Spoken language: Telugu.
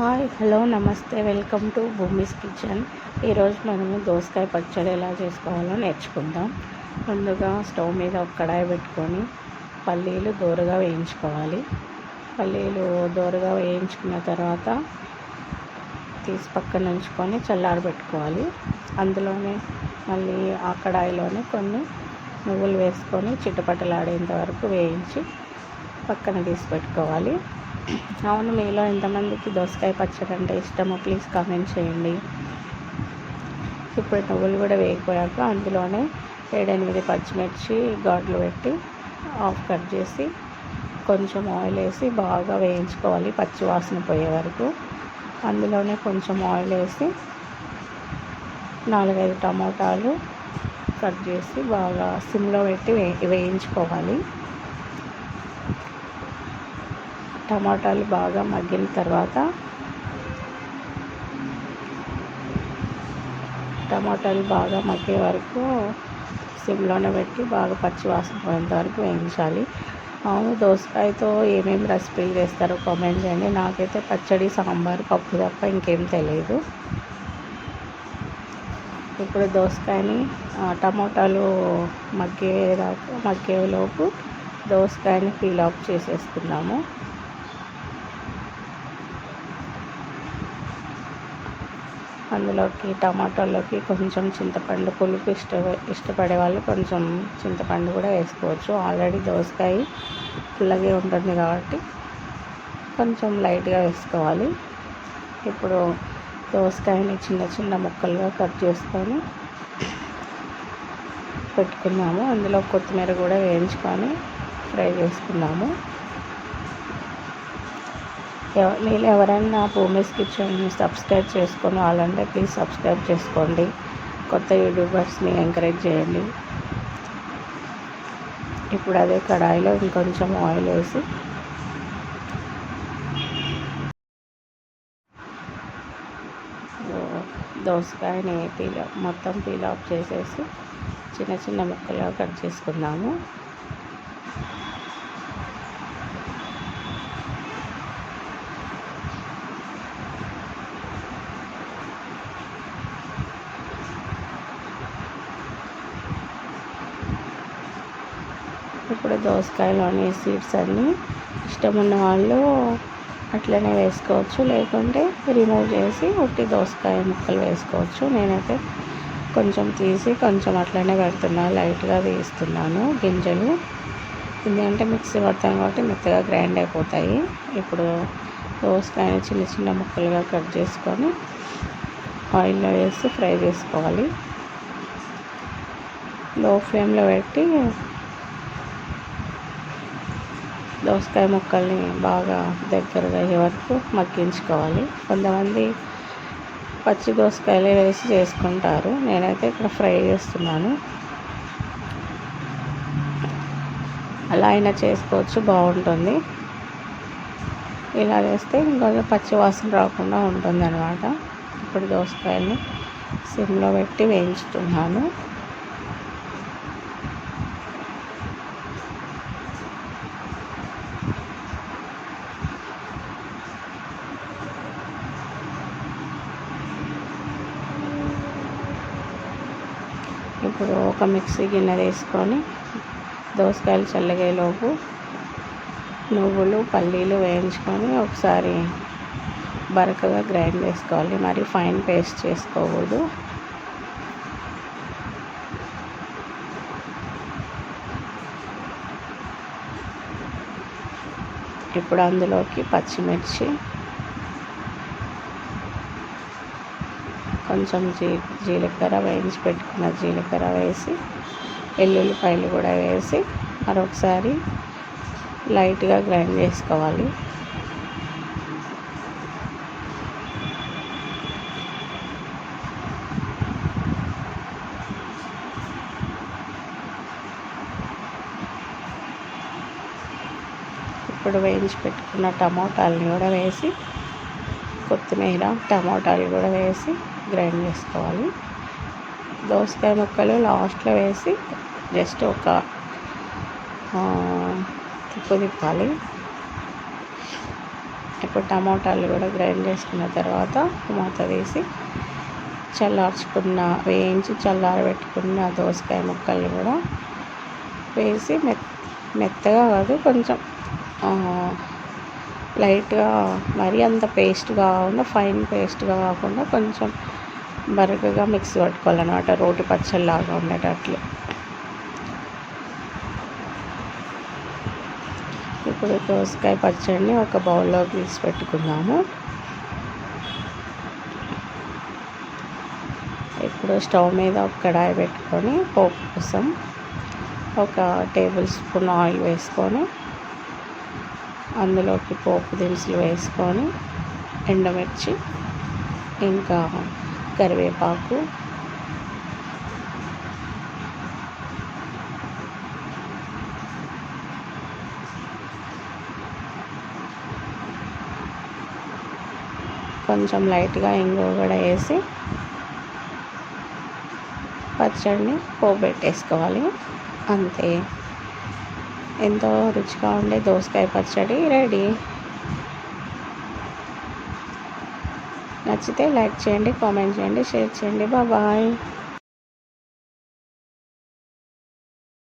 Hi hello namaste welcome to Bhumi's kitchen. ఈరోజు మనము దోసకాయ పచ్చడి ఎలా చేసుకోవాలో నేర్చుకుందాం. ముందుగా స్టవ్ మీద ఒక కడాయి పెట్టుకొని పల్లీలు దోరగా వేయించుకోవాలి. పల్లీలు దోరగా వేయించుకున్న తర్వాత తీసి పక్కన ఉంచుకొని చల్లారబెట్టుకోవాలి. అందులోనే మళ్ళీ ఆ కడాయిలోనే కొన్ని నువ్వులు వేసుకొని చిట్టపట్టలాడేంత వరకు వేయించి పక్కన తీసి పెట్టుకోవాలి. అవును మీలో ఎంతమందికి దోసకాయ పచ్చడి అంటే ఇష్టమో ప్లీజ్ కామెంట్ చేయండి. ఇప్పుడు నువ్వులు కూడా వేగిపోయాక అందులోనే ఏడెనిమిది పచ్చిమిర్చి గాడ్లు పెట్టి ఆఫ్ కట్ చేసి కొంచెం ఆయిల్ వేసి బాగా వేయించుకోవాలి పచ్చి వాసన పోయే వరకు. అందులోనే కొంచెం ఆయిల్ వేసి నాలుగైదు టమోటాలు కట్ చేసి బాగా సిమ్లో పెట్టి వే వేయించుకోవాలి. టమాటాలు బాగా మగ్గిన తర్వాత టమాటాలు బాగా మగ్గే వరకు సిమ్లోనే పెట్టి బాగా పచ్చి వాసన పోయేంత వరకు వేయించాలి. అవును దోసకాయతో ఏమేమి రెసిపీలు చేస్తారో కామెంట్ చేయండి. నాకైతే పచ్చడి సాంబార్ పప్పు తప్ప ఇంకేం తెలియదు. ఇప్పుడు దోసకాయని టమాటాలు మగ్గేదాకా మగ్గేలోపు దోసకాయని పీల్ ఆఫ్ చేసేసుకున్నాము అందులోకి టమాటాలోకి కొంచెం చింతపండు పులుపు ఇష్ట ఇష్టపడే వాళ్ళు కొంచెం చింతపండు కూడా వేసుకోవచ్చు. ఆల్రెడీ దోసకాయ పుల్లగే ఉంటుంది కాబట్టి కొంచెం లైట్గా వేసుకోవాలి. ఇప్పుడు దోసకాయని చిన్న చిన్న ముక్కలుగా కట్ చేసుకొని పెట్టుకున్నాము. అందులో కొత్తిమీర కూడా వేయించుకొని ఫ్రై చేసుకున్నాము. మీరు ఎవరైనా భూమిస్ కిచెన్ సబ్స్క్రైబ్ చేసుకొని వాళ్ళంటే ప్లీజ్ సబ్స్క్రైబ్ చేసుకోండి. కొత్త యూట్యూబర్స్ని ఎంకరేజ్ చేయండి. ఇప్పుడు అదే కడాయిలో ఇంకొంచెం ఆయిల్ వేసి దోసకాయని పీల్ మొత్తం పీల్ ఆఫ్ చేసేసి చిన్న చిన్న ముక్కలుగా కట్ చేసుకుందాము. ఇప్పుడు దోసకాయలోని సీడ్స్ అన్నీ ఇష్టం ఉన్న వాళ్ళు అట్లనే వేసుకోవచ్చు. లేకుంటే రిమూవ్ చేసి ఉట్టి దోసకాయ ముక్కలు వేసుకోవచ్చు. నేనైతే కొంచెం తీసి కొంచెం అట్లనే పెడుతున్నాను లైట్గా తీస్తున్నాను గింజలు. ఎందుకంటే మిక్సీ పడతాం కాబట్టి మెత్తగా గ్రైండ్ అయిపోతాయి. ఇప్పుడు దోసకాయని చిన్న చిన్న ముక్కలుగా కట్ చేసుకొని ఆయిల్లో వేసి ఫ్రై చేసుకోవాలి. లో ఫ్లేమ్లో పెట్టి దోసకాయ ముక్కల్ని బాగా దగ్గరగా అయ్యే వరకు మగ్గించుకోవాలి. కొంతమంది పచ్చి దోసకాయలే వేసి చేసుకుంటారు. నేనైతే ఇక్కడ ఫ్రై చేస్తున్నాను. అలా అయినా చేసుకోవచ్చు బాగుంటుంది. ఇలా చేస్తే ఇంకొంచెం పచ్చి వాసన రాకుండా ఉంటుంది అనమాట ఇప్పుడు దోసకాయల్ని సిమ్లో పెట్టి వేయించుతున్నాను. ఇప్పుడు ఒక మిక్సీ గిన్నె తీసుకొని దోసకాయలు చల్లగేలోపు నువ్వులు పల్లీలు వేయించుకొని ఒకసారి బరకగా గ్రైండ్ చేసుకోవాలి. మరి ఫైన్ పేస్ట్ చేసుకోకూడదు. ఇప్పుడు అందులోకి పచ్చిమిర్చి కొంచెం జీ జీలకర్ర వేయించి పెట్టుకున్న జీలకర్ర వేసి ఎల్లుల్లిపాయలు కూడా వేసి మరొకసారి లైట్గా గ్రైండ్ చేసుకోవాలి. ఇప్పుడు వేయించి పెట్టుకున్న టమోటాలని కూడా వేసి కొత్తిమీర టమాటాలు కూడా వేసి గ్రైండ్ చేసుకోవాలి. దోసకాయ ముక్కలు లాస్ట్లో వేసి జస్ట్ ఒక తిప్పు తిప్పాలి. ఇప్పుడు టమాటాలు కూడా గ్రైండ్ చేసుకున్న తర్వాత మూత వేసి చల్లార్చుకున్న వేయించి చల్లారబెట్టుకున్న దోసకాయ ముక్కలు కూడా వేసి మెత్ మెత్తగా కాదు కొంచెం లైట్గా మరీ అంత పేస్ట్ కాకుండా ఫైన్ పేస్ట్గా కాకుండా కొంచెం బరకగా మిక్స్ పట్టుకోవాలన్నమాట. రోటి పచ్చళ్ళలాగా ఉండేటట్లు. ఇప్పుడు దోసకాయ పచ్చడిని ఒక బౌల్లో తీసి పెట్టుకుందాము. ఇప్పుడు స్టవ్ మీద ఒక కడాయి పెట్టుకొని పోపు కోసం ఒక టేబుల్ స్పూన్ ఆయిల్ వేసుకొని అందులోకి పోపు దినుసులు వేసుకొని ఎండమిర్చి ఇంకా కరివేపాకు కొంచెం లైట్గా ఇంగువ కూడా వేసి పచ్చడిని పోబెట్టేసుకోవాలి అంతే. ఎంతో రుచిగా ఉండే దోసకాయ పచ్చడి రెడీ. నచ్చితే లైక్ చేయండి కామెంట్ చేయండి షేర్ చేయండి. బాబాయ్